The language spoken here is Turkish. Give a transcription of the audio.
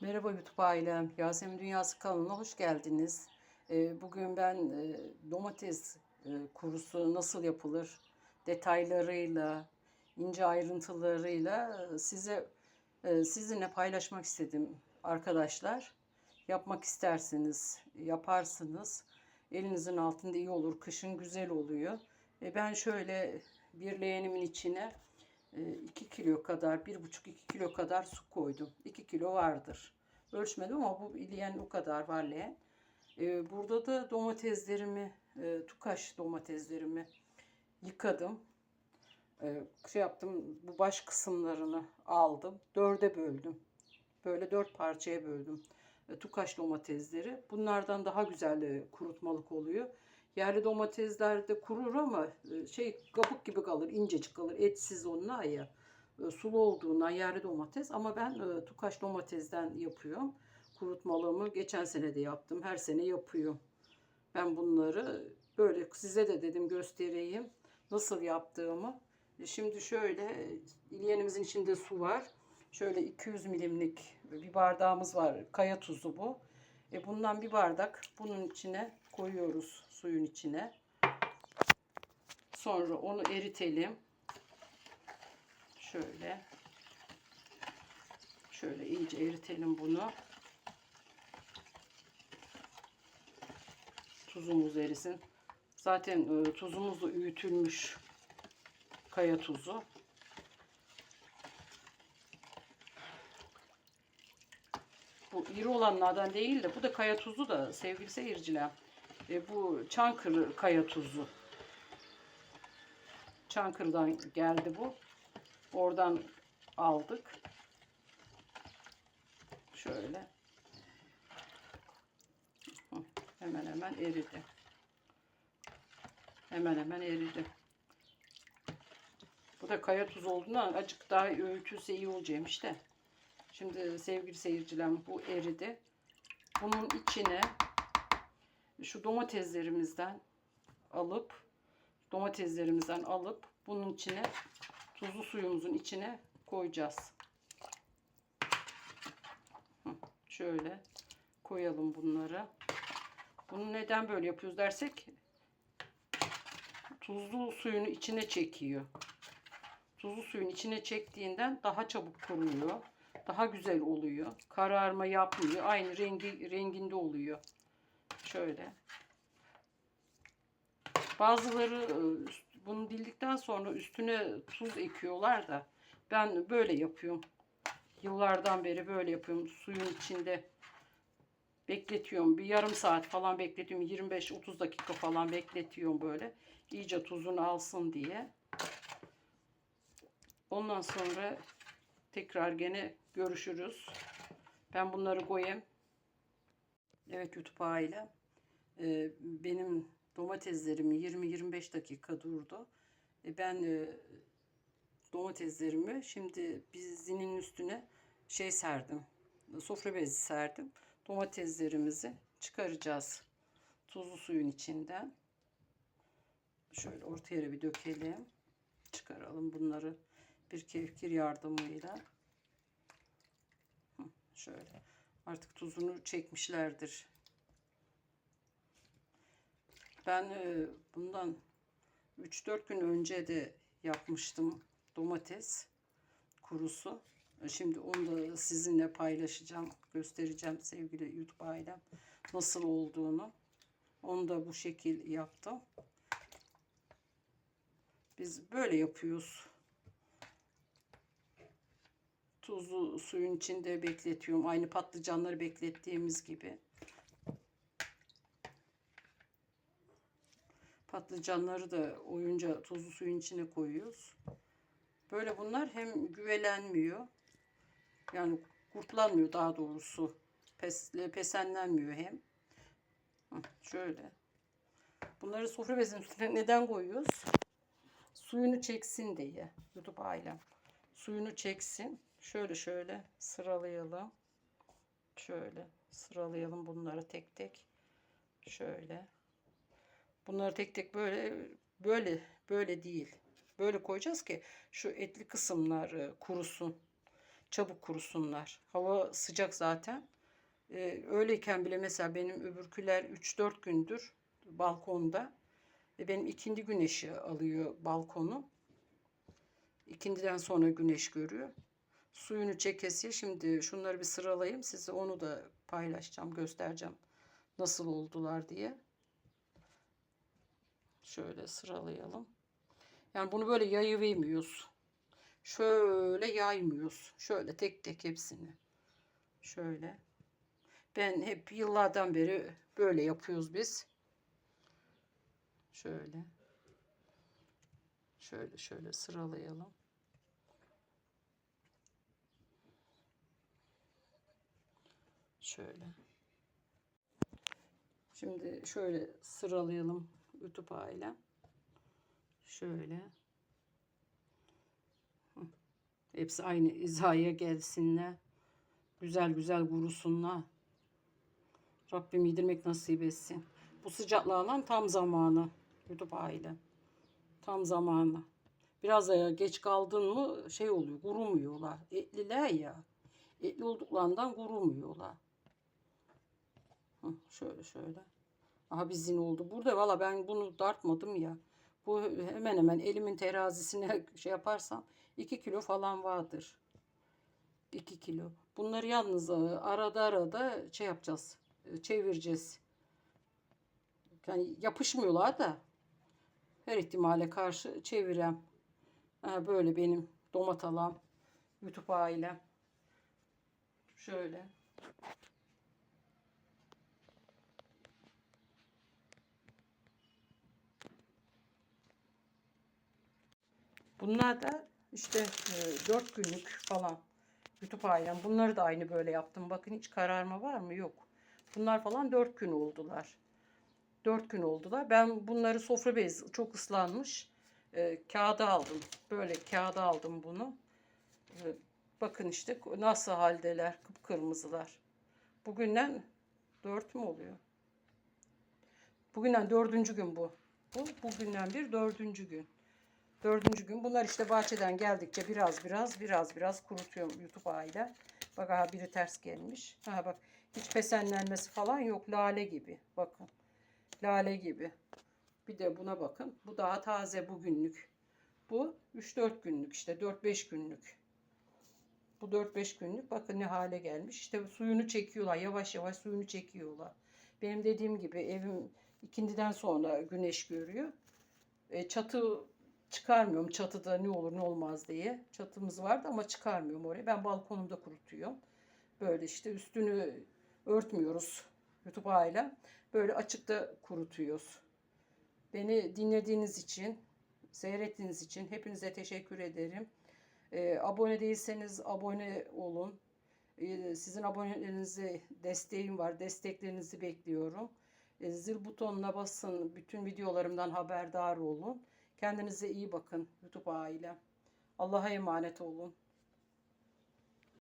Merhaba YouTube ailem. Yasemin Dünyası kanalına hoş geldiniz. Ee, Bugün ben e, domates e, kurusu nasıl yapılır detaylarıyla, ince ayrıntılarıyla e, size sizinle paylaşmak istedim arkadaşlar. Yapmak isterseniz yaparsınız. Elinizin altında iyi olur. Kışın güzel oluyor. Ben şöyle bir leğenimin içine 2 kilo kadar, 1,5-2 kilo kadar su koydum. 2 kilo vardır. Ölçmedim ama bu leğen o kadar var leğen. Ee, Burada da domateslerimi, e, tukaş domateslerimi yıkadım. Ee, Şey yaptım, bu baş kısımlarını aldım. Dörde böldüm. Böyle dört parçaya böldüm. E, Tukaş domatesleri. Bunlardan daha güzel e, kurutmalık oluyor. Yerli domatesler de kurur ama e, şey kabuk gibi kalır, incecik kalır. Etsiz onlar ya. E, Sulu olduğundan yerli domates ama ben e, tukaş domatesden yapıyorum. Kurutmalığımı geçen sene de yaptım. Her sene yapıyorum. Ben bunları böyle size de dedim göstereyim nasıl yaptığımı. Şimdi şöyle leğenimizin içinde su var. Şöyle 200 milimlik bir bardağımız var. Kaya tuzu bu. E bundan bir bardak bunun içine koyuyoruz suyun içine. Sonra onu eritelim. Şöyle. Şöyle iyice eritelim bunu. Tuzumuz erisin. Zaten e, tuzumuz da öğütülmüş kaya tuzu. Bu iri olanlardan değil de bu da kaya tuzu da sevgili seyirciler. E, bu Çankırı kaya tuzu. Çankırı'dan geldi bu. Oradan aldık. Şöyle. Hemen hemen eridi. Hemen hemen eridi. Bu da kaya tuzu olduğundan acık daha öğütülse iyi olacağım işte. Şimdi sevgili seyircilerim bu eridi. Bunun içine şu domateslerimizden alıp domateslerimizden alıp bunun içine tuzlu suyumuzun içine koyacağız. Şöyle koyalım bunları. Bunu neden böyle yapıyoruz dersek tuzlu suyunu içine çekiyor. Tuzlu suyun içine çektiğinden daha çabuk kuruyor. Daha güzel oluyor. Kararma yapmıyor. Aynı rengi renginde oluyor. Şöyle. Bazıları e, bunu dildikten sonra üstüne tuz ekiyorlar da ben böyle yapıyorum. Yıllardan beri böyle yapıyorum. Suyun içinde bekletiyorum. Bir yarım saat falan bekletiyorum. 25-30 dakika falan bekletiyorum böyle. İyice tuzunu alsın diye. Ondan sonra tekrar gene görüşürüz. Ben bunları koyayım. Evet YouTube aile. Ee, benim domateslerim 20-25 dakika durdu. E, ben e, domateslerimi şimdi bizinin üstüne şey serdim. Sofra bezi serdim. Domateslerimizi çıkaracağız. Tuzlu suyun içinden. Şöyle ortaya bir dökelim. Çıkaralım bunları bir kevkir yardımıyla. Şöyle. Artık tuzunu çekmişlerdir. Ben e, bundan 3-4 gün önce de yapmıştım domates kurusu. E, Şimdi onu da sizinle paylaşacağım, göstereceğim sevgili YouTube ailem nasıl olduğunu. Onu da bu şekil yaptım. Biz böyle yapıyoruz. Tuzlu suyun içinde bekletiyorum. Aynı patlıcanları beklettiğimiz gibi. Patlıcanları da oyunca tuzlu suyun içine koyuyoruz. Böyle bunlar hem güvelenmiyor. Yani kurtlanmıyor daha doğrusu. Pes, pesenlenmiyor hem. Şöyle. Bunları sofra bezinin üstüne neden koyuyoruz? Suyunu çeksin diye. YouTube ailem. Suyunu çeksin. Şöyle şöyle sıralayalım. Şöyle sıralayalım bunları tek tek. Şöyle. Bunları tek tek böyle böyle böyle değil. Böyle koyacağız ki şu etli kısımlar kurusun. çabuk kurusunlar. Hava sıcak zaten. Ee, öyleyken bile mesela benim öbürküler 3-4 gündür balkonda. Ve benim ikindi güneşi alıyor balkonu. İkindiden sonra güneş görüyor. Suyunu çekesiye şimdi şunları bir sıralayayım. Size onu da paylaşacağım, göstereceğim. Nasıl oldular diye. Şöyle sıralayalım. Yani bunu böyle yayıvermiyoruz. Şöyle yaymıyoruz. Şöyle tek tek hepsini. Şöyle. Ben hep yıllardan beri böyle yapıyoruz biz. Şöyle. Şöyle şöyle sıralayalım. Şöyle. Şimdi şöyle sıralayalım YouTube aile. Şöyle. Hepsi aynı hizaya gelsinler. Güzel güzel kurusunlar. Rabbim yedirmek nasip etsin. Bu sıcaklarla tam zamanı. YouTube aile. Tam zamanı. Biraz da geç kaldın mı şey oluyor kurumuyorlar. Etliler ya. Etli olduklarından kurumuyorlar. Şöyle şöyle. Aha bir zin oldu. Burada valla ben bunu dartmadım ya. Bu hemen hemen elimin terazisine şey yaparsam 2 kilo falan vardır. 2 kilo. Bunları yalnız e, arada arada şey yapacağız. e, Çevireceğiz. Yani yapışmıyorlar da her ihtimale karşı çevirem. Ha, böyle benim domatalam. YouTube ailem. Şöyle. Bunlar da işte e, 4 günlük falan YouTube ailem. Bunları da aynı böyle yaptım. Bakın hiç kararma var mı? Yok. Bunlar falan 4 gün oldular. 4 gün oldular. Ben bunları sofra bezi çok ıslanmış. E, kağıda aldım. Böyle kağıda aldım bunu. E, bakın işte nasıl haldeler. Kıpkırmızılar. Bugünden 4 mü oluyor? Bugünden dördüncü gün bu. Bu bugünden bir dördüncü gün. Dördüncü gün. Bunlar işte bahçeden geldikçe biraz biraz biraz biraz kurutuyorum YouTube aile. Bak aha biri ters gelmiş. Ha bak hiç pesenlenmesi falan yok. Lale gibi. Bakın. Lale gibi. Bir de buna bakın. Bu daha taze bugünlük. Bu 3-4 günlük işte 4-5 günlük. Bu 4-5 günlük bakın ne hale gelmiş. İşte suyunu çekiyorlar. Yavaş yavaş suyunu çekiyorlar. Benim dediğim gibi evim ikindiden sonra güneş görüyor. E, çatı çıkarmıyorum çatıda ne olur ne olmaz diye. Çatımız vardı ama çıkarmıyorum oraya. Ben balkonumda kurutuyorum. Böyle işte üstünü örtmüyoruz aile. Böyle açıkta kurutuyoruz. Beni dinlediğiniz için, seyrettiğiniz için hepinize teşekkür ederim. Ee, abone değilseniz abone olun. Ee, sizin abonelerinizi desteğim var. Desteklerinizi bekliyorum. Ee, zil butonuna basın. Bütün videolarımdan haberdar olun. Kendinize iyi bakın YouTube aile. Allah'a emanet olun.